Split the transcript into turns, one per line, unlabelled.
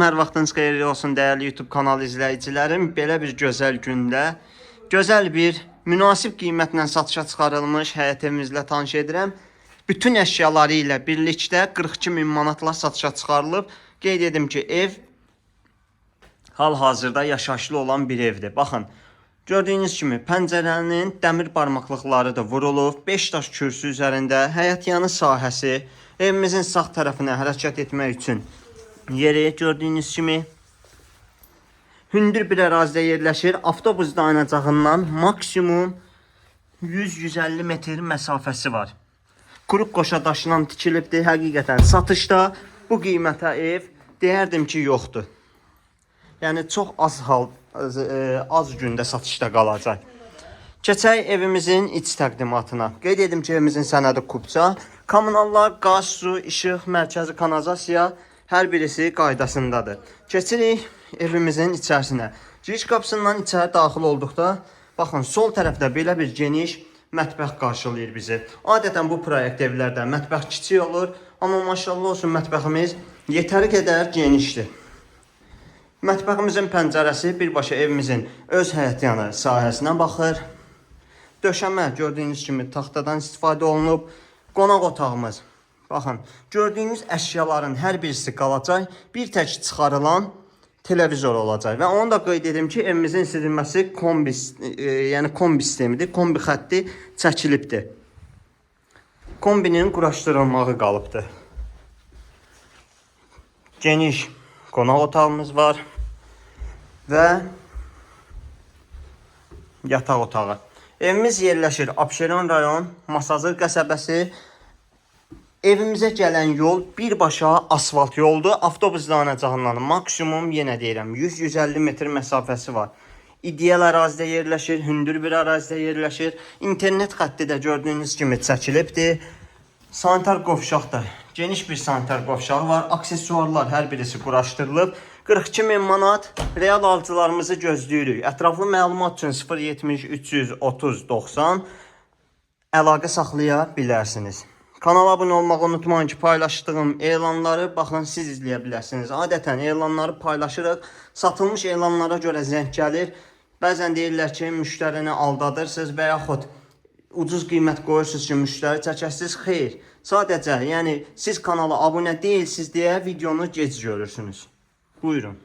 Hər vaxtınız xeyirli olsun dəyərli YouTube kanalı izləyicilərim. Belə bir gözəl gündə gözəl bir münasib qiymətlə satışa çıxarılmış həyət evimizlə tanış edirəm. Bütün əşyaları ilə birlikdə 42 min manatla satışa çıxarılıb. Qeyd edim ki, ev hal-hazırda yaşayışlı olan bir evdir. Baxın, gördüyünüz kimi pəncərənin dəmir barmaqlıqları da vurulub. 5 daş kürsü üzərində həyət yanı sahəsi evimizin sağ tərəfinə hərəkət etmək üçün yeri gördüyünüz kimi hündür bir ərazidə yerləşir. Avtobus dayanacağından maksimum 100-150 metr məsafəsi var. Quruq qoşa daşından tikilibdir. Həqiqətən satışda bu qiymətə ev deyərdim ki, yoxdur. Yəni çox az hal az, e, az gündə satışda qalacaq. Keçək evimizin iç təqdimatına. Qeyd edim ki, evimizin sənədi kubca. Kommunallar, qaz, su, işıq, mərkəzi kanalizasiya hər birisi qaydasındadır. Keçirik evimizin içərisinə. Giriş qapısından içəri daxil olduqda, baxın, sol tərəfdə belə bir geniş mətbəx qarşılayır bizi. Adətən bu proyekt evlərdə mətbəx kiçik olur, amma maşallah olsun mətbəximiz yetəri qədər genişdir. Mətbəximizin pəncərəsi birbaşa evimizin öz həyətyanı sahəsinə baxır. Döşəmə gördüyünüz kimi taxtadan istifadə olunub. Qonaq otağımız. Baxın, gördüyünüz əşyaların hər birisi qalacaq. Bir tək çıxarılan televizor olacaq və onu da qeyd edim ki, evimizin isidilməsi kombi, e, yəni kombi sistemidir. Kombi xətti çəkilibdir. Kombinin quraşdırılmağı qalıbdır. Geniş qonaq otağımız var və yataq otağı. Evimiz yerləşir Abşeron rayon Masazır qəsəbəsi. Evimizə gələn yol birbaşa asfalt yoldur. Avtobus dayanacağından maksimum yenə deyirəm 100-150 metr məsafəsi var. İdeal ərazidə yerləşir, hündür bir ərazidə yerləşir. İnternet xətti də gördüyünüz kimi çəkilibdir. Sanitar qovşaq da geniş bir sanitar qovşağı var. Aksesuarlar hər birisi quraşdırılıb. 42 min manat real alıcılarımızı gözləyirik. Ətraflı məlumat üçün 070 330 90 əlaqə saxlaya bilərsiniz. Kanala abunə olmağı unutmayın ki, paylaşdığım elanları baxın siz izləyə bilərsiniz. Adətən elanları paylaşırıq. Satılmış elanlara görə zəng gəlir. Bəzən deyirlər ki, müştərini aldadırsınız və yaxud ucuz qiymət qoyursunuz ki, müştəri çəkəsiniz. Xeyr. Sadəcə, yəni siz kanala abunə deyilsiniz deyə videonu gec görürsünüz. Buyurun.